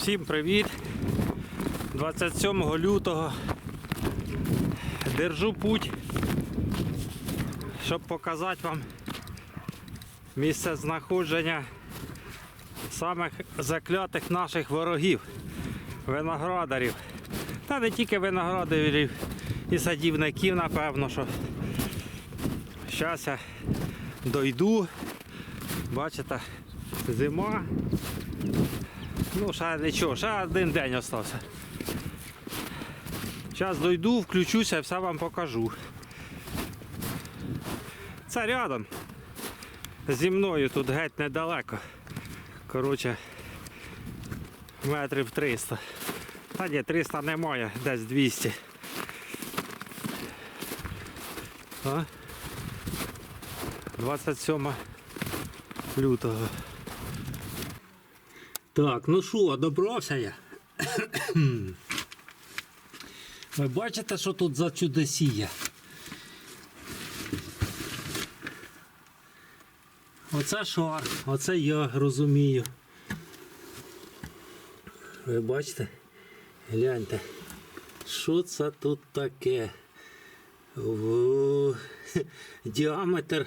Всім привіт! 27 лютого держу путь, щоб показати вам місце знаходження самих заклятих наших ворогів, виноградарів. Та не тільки виноградарів і садівників, напевно, що зараз я дойду. Бачите, зима. Ну, ще нічого, ще один день остався. Зараз дойду, включуся, все вам покажу. Це рядом. Зі мною тут геть недалеко. Коротше, метрів 300. Та ні, 300 немає, десь 200. А? 27 лютого. Так, ну що, добрався я. Ви бачите, що тут за чудосія? Оце шар, оце я розумію. Ви бачите? Гляньте, що це тут таке? В... Діаметр,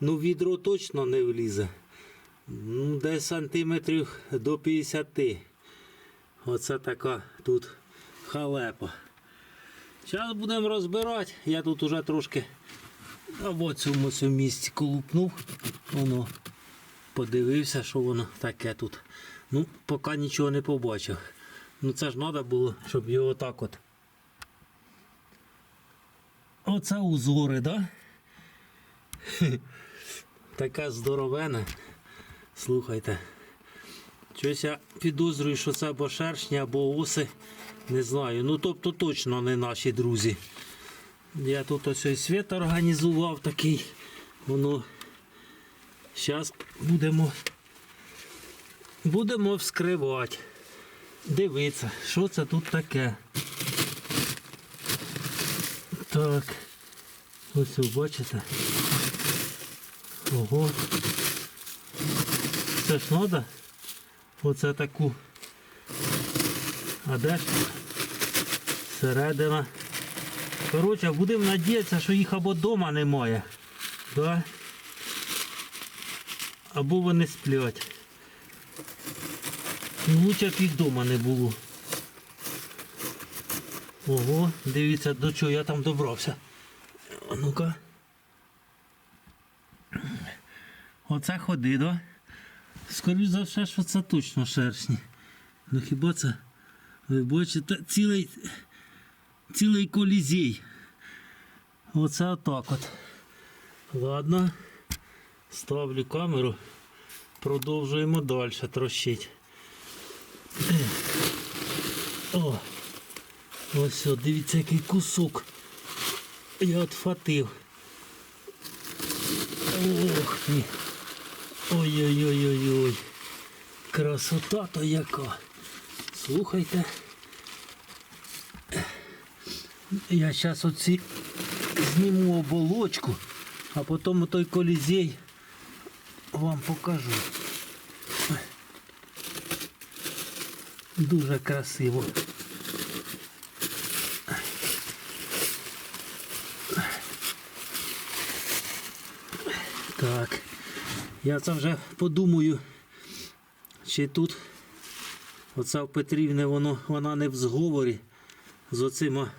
ну відро точно не влізе. Ну, десь сантиметрів до 50. Оце така тут халепа. Зараз будемо розбирати. Я тут уже трошки цьому цьому місці колупнув. Воно подивився, що воно таке тут. Ну, поки нічого не побачив. Ну це ж треба було, щоб його так от. Оце узори, да? Така здоровена. Слухайте. Щось я підозрюю, що це або шершні, або оси. Не знаю. Ну тобто точно не наші друзі. Я тут ось ось світ організував такий. Воно. Зараз будемо. Будемо вскривати. Дивитися, що це тут таке. Так. Ось ви бачите. Ого. Ж треба оце таку. А де середина? Коротше, будемо надіятися, що їх або вдома немає. Да? Або вони сплять. Лучше б їх вдома не було. Ого, дивіться, до чого я там добрався. А ну-ка. Оце ходи, да? Скоріше за все, що це точно шершні. Ну хіба це? Ви бачите, цілий, цілий колізій. Оце отак от. Ладно. Ставлю камеру. Продовжуємо далі трощити. О! Ось, дивіться, який кусок. Я отфатив. Ох ти. Ой-ой-ой-ой-ой. Красота то яка. Слухайте. Я зараз оці зніму оболочку, а потім той колізей вам покажу. Дуже красиво. Так. Я це вже подумаю, чи тут оця в Петрівне воно, вона не в зговорі з оцима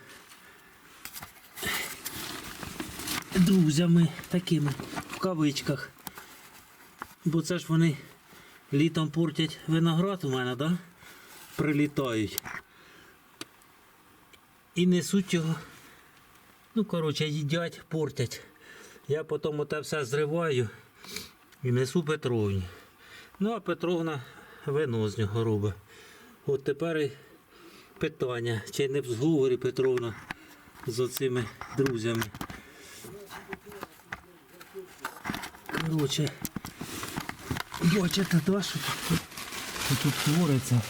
друзями такими в кавичках. Бо це ж вони літом портять виноград у мене, да? Прилітають. І несуть його. Ну, коротше, їдять, портять. Я потім оте все зриваю і несу Петровні. Ну, а Петровна вино з нього робить. От тепер і питання, чи не в зговорі Петровна з оцими друзями. Коротше, бачите, да, що тут, твориться.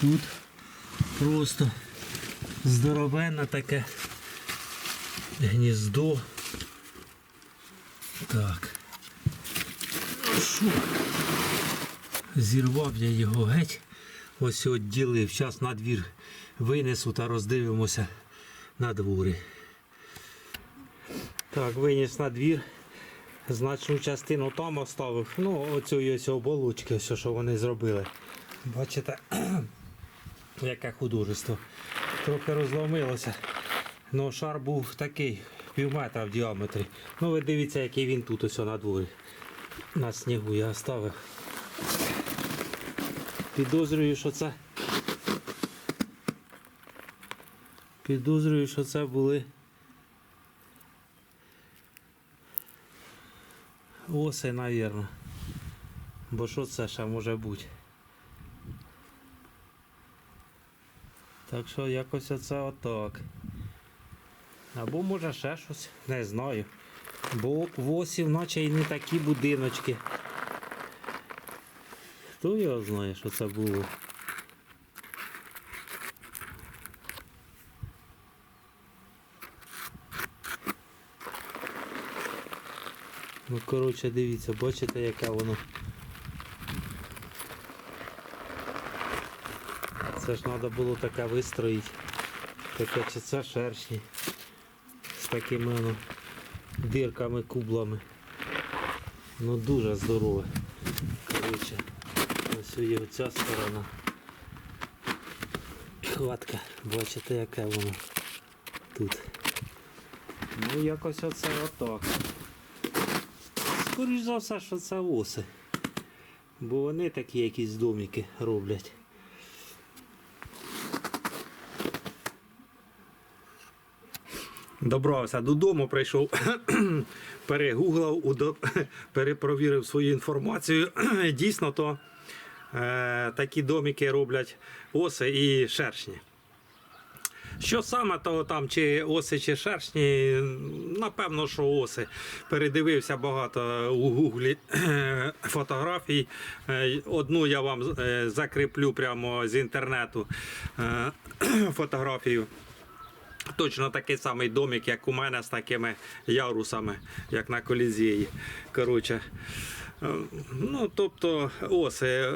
Тут просто здоровенне таке гніздо. Так. Ну? Зірвав я його геть. Ось відділив. Зараз на двір винесу та роздивимося на дворі. Так, виніс на двір. Значну частину там оставив. Ну, оцю ось оболочки, все, що вони зробили. Бачите, яке художество. Трохи розломилося. Ну, шар був такий, пів метра в діаметрі. Ну, ви дивіться, який він тут ось на дворі. На снігу я оставив. Підозрюю, що це. Підозрюю, що це були оси, навірно. Бо що це ще може бути? Так що якось оце отак. Або може ще щось, не знаю. Бо в осів наче і не такі будиночки. Хто його знає, що це було? Ну, коротше, дивіться, бачите, яке воно. Це ж треба було таке вистроїти. Таке чи це шершні. З такими воно дирками, кублами. Ну дуже здорове. Коротше, ось є ця сторона. Хватка, бачите, яке воно тут. Ну якось оце отак. Скоріш за все, що це оси. Бо вони такі якісь домики роблять. Добрався додому, прийшов, перегуглав, перепровірив свою інформацію. Дійсно, то е, такі домики роблять оси і шершні. Що саме то там, чи оси, чи шершні, напевно, що оси. Передивився багато у гуглі фотографій. Е, Одну я вам е, закріплю прямо з інтернету е, фотографію. Точно такий самий домик, як у мене з такими ярусами, як на колізії. Коротше. Е, Ну, тобто, оси. Е,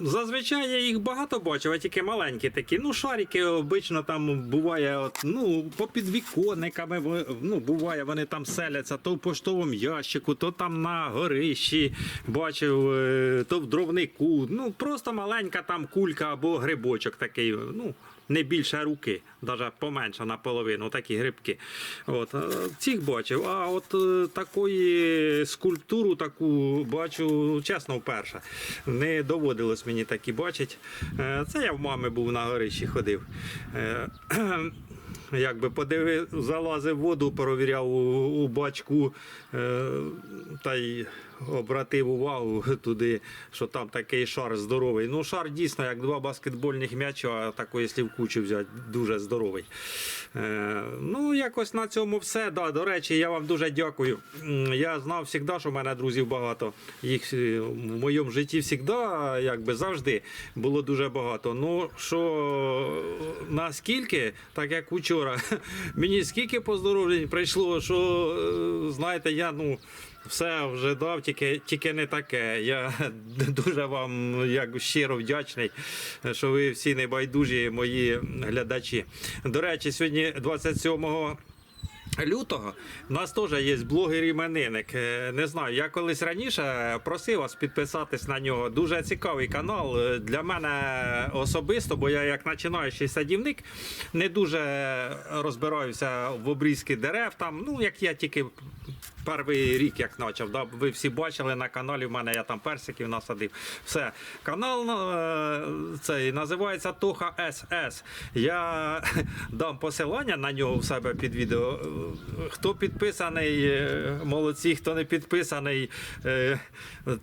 Зазвичай я їх багато бачив, а тільки маленькі такі. Ну, шарики обично там буває, от, ну, по підвіконниками, ну, буває, вони там селяться, то в поштовому ящику, то там на горищі бачив, е, то в дровнику. Ну, просто маленька там кулька або грибочок такий. ну, не більше руки, навіть поменше наполовину, такі грибки. От, е, цих бачив. А от е, такої скульптуру таку бачу, чесно, вперше. Не доводилось мені такі бачити. Е, Це я в мами був на горищі ходив. Якби подивив, залазив воду, перевіряв у, у бачку та й обратив увагу туди, що там такий шар здоровий. Ну, шар дійсно, як два баскетбольних м'яча, тако, якщо в кучу взяти, дуже здоровий. Е, ну, якось на цьому все. Да, до речі, я вам дуже дякую. Я знав завжди, що в мене друзів багато. Їх е, в моєму житті завжди, якби завжди було дуже багато. Ну, що наскільки, так як вчора, мені скільки поздоровлень прийшло, що, е, знаєте, я ну. Все вже дав, тільки, тільки не таке. Я дуже вам як щиро вдячний, що ви всі небайдужі мої глядачі. До речі, сьогодні 27 Лютого у нас теж є блогер іменинник. Е, Не знаю, я колись раніше просив вас підписатись на нього. Дуже цікавий канал е, для мене особисто, бо я як починаючий садівник не дуже розбираюся в обрізки дерев. Там, ну як я тільки перший рік як почав. Да? Ви всі бачили на каналі. В мене я там персиків насадив. Все. Канал е, цей називається Тоха СС. Я дам посилання на нього в себе під відео. Хто підписаний, е, молодці, хто не підписаний, е,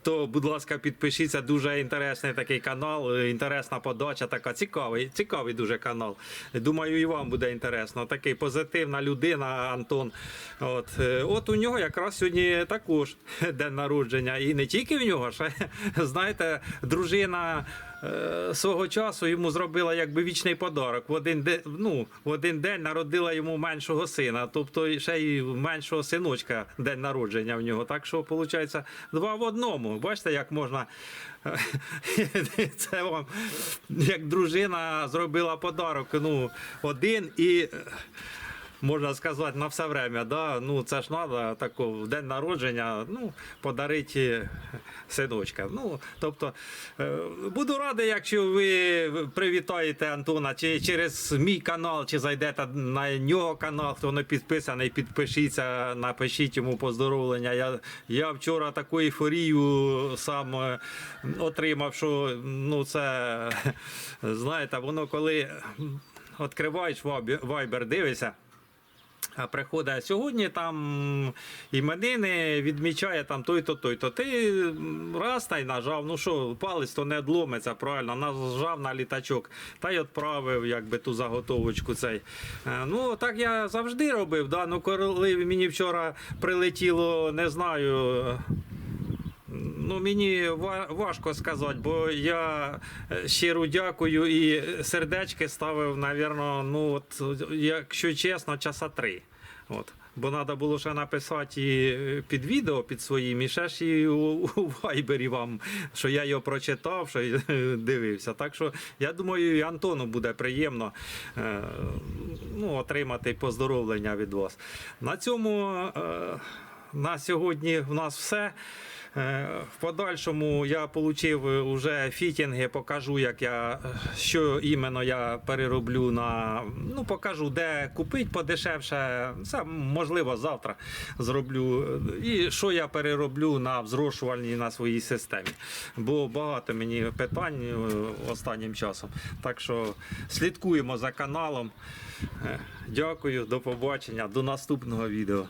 то, будь ласка, підпишіться. Дуже інтересний такий канал, інтересна подача, така цікавий, цікавий дуже канал. Думаю, і вам буде інтересно. Такий позитивна людина, Антон. От, е, от у нього якраз сьогодні також день народження. І не тільки в нього, ще знаєте, дружина е, свого часу йому зробила якби вічний подарок. В один день, ну, в один день народила йому меншого сина, тобто ще й меншого синочка день народження в нього. Так що, виходить, два в одному. Бачите, як можна. Це вам як дружина зробила подарок. Ну, один і. Е, Можна сказати, на все время, да? ну це ж треба тако, в день народження ну, подарити синочка. Ну, тобто, е, буду радий, якщо ви привітаєте Антона чи через мій канал, чи зайдете на нього канал, хто не підписаний, підпишіться, напишіть йому поздоровлення. Я, я вчора таку ейфорію сам е, отримав, що ну, це, знаєте, воно коли відкриваєш вайбер, дивишся. А приходить сьогодні там іменини відмічає там той-то, той-то. Ти раз та й нажав. Ну що, палець то не одломиться, правильно, нажав на літачок та й відправив якби ту заготовочку цей. Е, Ну, так я завжди робив. Да? Ну, коли мені вчора прилетіло, не знаю. Ну, мені ва- важко сказати, бо я е, щиро дякую і сердечки ставив, напевно, ну от, якщо чесно, часа три. От. Бо треба було ще написати і е, під відео під своїм, і ще ж і у, у вайбері вам, що я його прочитав, що е, дивився. Так що я думаю, і Антону буде приємно е, ну, отримати поздоровлення від вас. На цьому е, на сьогодні в нас все. Е, В подальшому я отримав вже фітінги, покажу, як я, е, що іменно я перероблю на. Ну, покажу, де купити подешевше. Це можливо завтра зроблю. І що я перероблю на взрошувальній на своїй системі. Бо багато мені питань е, останнім часом. Так що слідкуємо за каналом. Е, Дякую, до побачення, до наступного відео.